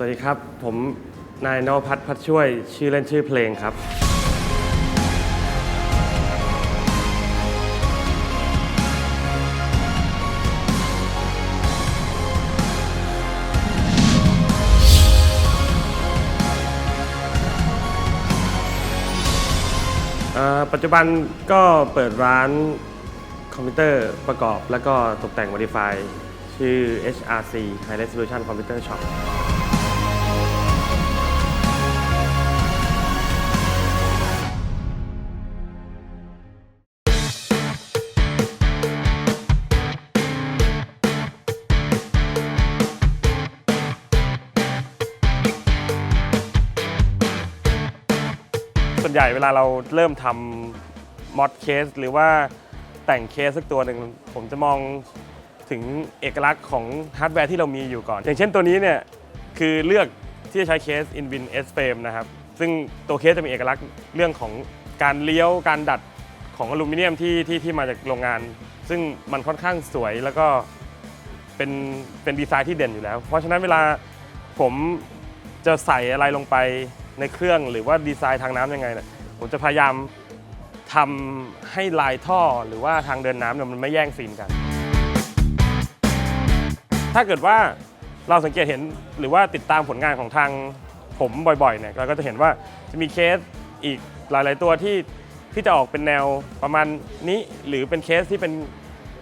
สวัสดีครับ ผมนายนวพัฒน์พัดช่วย ชื่อเล่นชื่อเพลงครับอ่าปัจจุบันก็เปิดร้านคอมพิวเตอร์ประกอบ แล้วก็ตกแต่ง Modify ชื่อ HRC High Resolution Computer Shop ส่วนใหญ่เวลาเราเริ่มทำมอดเคสหรือว่าแต่งเคสสักตัวหนึ่งผมจะมองถึงเอกลักษณ์ของฮาร์ดแวร์ที่เรามีอยู่ก่อน อย่างเช่นตัวนี้เนี่ยคือเลือกที่จะใช้เคส Invin S Frame นะครับ ซึ่งตัวเคสจะมีเอกลักษณ์เรื่องของการเลี้ยวการดัดของอลูมิเนียมที่ที่ที่มาจากโรงงาน ซึ่งมันค่อนข้างสวยแล้วก็เป็นเป็นดีไซน์ที่เด่นอยู่แล้ว เพราะฉะนั้นเวลาผมจะใส่อะไรลงไป ในเครื่องหรือว่าดีไซน์ทางน้ำยังไงเนี่ยผมจะพยายามทำให้ลายท่อหรือว่าทางเดินน้ำเนี่ยมันไม่แย่งซีนกัน ถ้าเกิดว่าเราสังเกตเห็นหรือว่าติดตามผลงานของทางผมบ่อยๆเนี่ยเราก็จะเห็นว่าจะมีเคสอีกหลาย ๆ ตัวที่ที่จะออกเป็นแนวประมาณนี้หรือเป็นเคสที่เป็น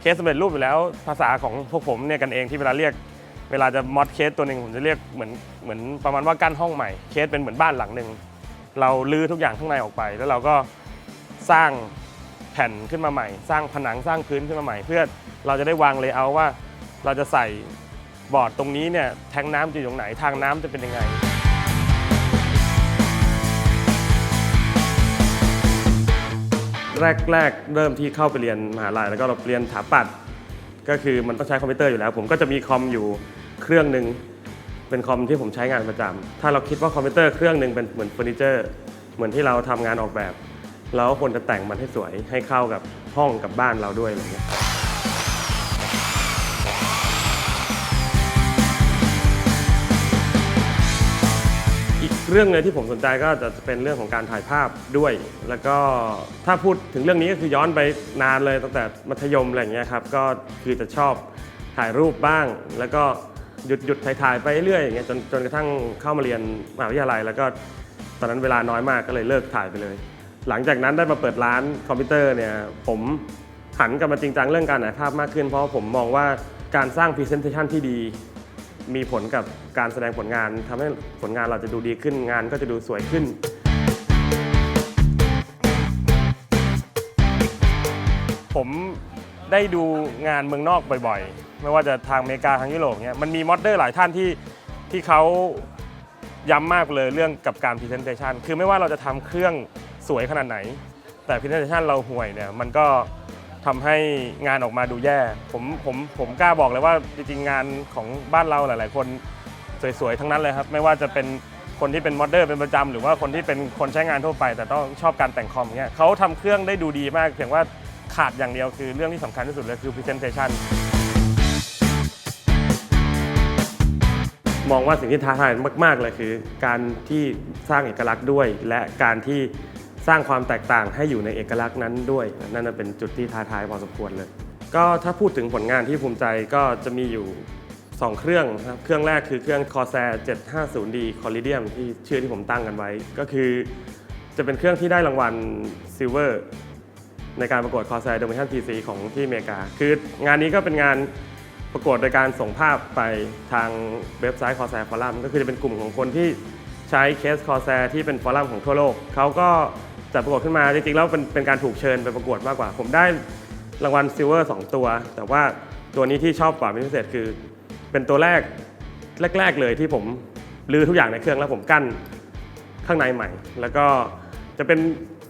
เคสสำเร็จรูปอยู่แล้ว ภาษาของพวกผมเนี่ยกันเองที่เวลาเรียก เวลาจะมอดเคสตัวหนึ่งผมจะเรียกเหมือนเหมือนประมาณว่ากั้นห้องใหม่เคสเป็นเหมือนบ้านหลังหนึ่งเราลื้อทุกอย่างข้างในออกไป แล้วเราก็สร้างแผ่นขึ้นมาใหม่ สร้างผนังสร้างพื้นขึ้นมาใหม่ เพื่อเราจะได้วางเลเยอร์ว่า เราจะใส่บอร์ดตรงนี้เนี่ยแทงน้ำจะอยู่ตรงไหนทางน้ำจะเป็นยังไงแรกๆเริ่มที่เข้าไปเรียนมหาลัยแล้วก็เราเรียนถาปัดก็คือมันต้องใช้คอมพิวเตอร์อยู่แล้ว ผมก็จะมีคอมอยู่ เครื่องหนึ่งเป็นคอมที่ผมใช้งานประจำถ้าเราคิดว่าคอมพิวเตอร์เครื่องหนึ่งเป็นเหมือนเฟอร์นิเจอร์เหมือนที่เราทำงานออกแบบเราก็ควรจะแต่งมันให้สวยให้เข้ากับห้องกับบ้านเราด้วยอะไรเงี้ยอีกเรื่องเลยที่ผมสนใจก็จะเป็นเรื่องของการถ่ายภาพด้วย แล้วก็ถ้าพูดถึงเรื่องนี้ก็คือย้อนไปนานเลยตั้งแต่มัธยมอะไรเงี้ยครับก็คือจะชอบถ่ายรูปบ้างแล้วก็ หยุดหยุดถ่ายๆไปเรื่อยอย่างเงี้ยจนจนกระทั่งเข้ามาเรียนมหาวิทยาลัย แล้วก็ตอนนั้นเวลาน้อยมากก็เลยเลิกถ่ายไปเลย หลังจากนั้นได้มาเปิดร้านคอมพิวเตอร์เนี่ยผมหันกลับมาจริงจังเรื่องการถ่ายภาพมากขึ้น เพราะผมมองว่าการสร้าง Presentation ที่ดี มีผลกับการแสดงผลงานทำให้ผลงานเราจะดูดีขึ้นงานก็จะดูสวยขึ้นผม ได้ดูงานเมืองนอกบ่อยๆ ไม่ว่าจะทางอเมริกาทางยุโรปเนี่ยมันมีมอดเดอร์หลายท่านที่ที่เขาย้ำมากเลยเรื่องกับการ Presentation คือไม่ว่าเราจะทำเครื่องสวยขนาดไหน แต่ Presentation เราห่วยเนี่ยมันก็ทำให้งานออกมาดูแย่ ผมผมผมกล้าบอกเลยว่าจริงๆงานของบ้านเราหลาย ๆ คนสวยๆ ทั้งนั้นเลยครับ ไม่ว่าจะเป็นคนที่เป็นมอดเดอร์เป็นประจำหรือว่าคนที่เป็นคนใช้งานทั่วไป แต่ต้องชอบการแต่งคอมเนี่ยเขาทำเครื่องได้ดูดีมากเพียงว่า ขาดอย่างเดียวคือเรื่องที่สำคัญที่สุดเลยคือ Presentation มองว่าสิ่งที่ท้าทายมาก ๆ เลยคือ การที่สร้างเอกลักษณ์ด้วย และการที่สร้างความแตกต่างให้อยู่ในเอกลักษณ์นั้นด้วย นั่นนะเป็นจุดที่ท้าทายพอสมควรเลย ก็ถ้าพูดถึงผลงานที่ภูมิใจก็จะมีอยู่ 2 เครื่องนะครับเครื่องแรกคือเครื่อง Corsair 750D Collidium ที่ชื่อที่ผมตั้งกันไว้ ก็คือจะเป็นเครื่องที่ได้รางวัล Silver ในการประกวด Corsair Domination PC ของที่อเมริกา คืองานนี้ก็เป็นงานประกวดโดยการส่งภาพไปทางเว็บไซต์ Corsair Forum ก็คือจะเป็นกลุ่มของคนที่ใช้เคส Corsair ที่เป็นฟอรัมของทั่วโลก เขาก็จัดประกวดขึ้นมา จริงๆ แล้วเป็นเป็นการถูกเชิญไปประกวดมากกว่า ผมได้รางวัล Silver 2ตัว แต่ว่าตัวนี้ที่ชอบกว่าเป็นพิเศษคือ เป็นตัวแรกแรก ๆ เลยที่ผมรื้อทุกอย่างในเครื่องแล้วผมกั้นข้างในใหม่ แล้วก็จะเป็น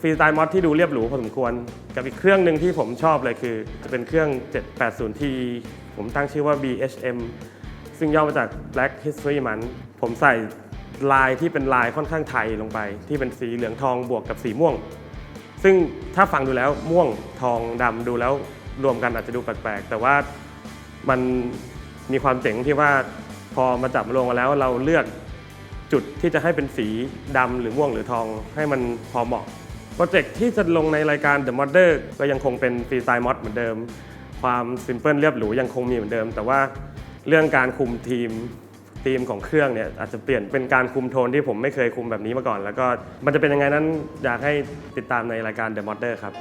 ฟรีสไตล์มอดที่ดูเรียบหรูพอสมควร กับอีกเครื่องหนึ่งที่ผมชอบเลยคือ จะเป็นเครื่อง 780T ผมตั้งชื่อว่า BHM ซึ่งย่อมาจาก Black History Month ผมใส่ลายที่เป็นลายค่อนข้างไทยลงไป ที่เป็นสีเหลืองทองบวกกับสีม่วง ซึ่งถ้าฟังดูแล้วม่วงทองดำดูแล้วรวมกันอาจจะดูแปลกๆ แต่ว่ามันมีความเจ๋งที่ว่าพอมาจับมารวมกันแล้วเราเลือกจุดที่จะให้เป็นสีดำหรือม่วงหรือทองให้มันพอเหมาะ โปรเจกต์ที่จะลงในรายการ The Modder ก็ยังคงเป็นฟรีสไตล์มอดเหมือนเดิม ความซิมเพิลเรียบหรูยังคงมีเหมือนเดิม แต่ว่าเรื่องการคุมทีมทีมของเครื่องเนี่ยอาจจะเปลี่ยนเป็นการคุมโทนที่ผมไม่เคยคุมแบบนี้มาก่อน แล้วก็มันจะเป็นยังไงนั้นอยากให้ติดตามในรายการ The Modder ครับ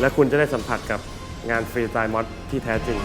และคุณจะได้สัมผัสกับงานฟรีสไตล์มอดที่แท้จริง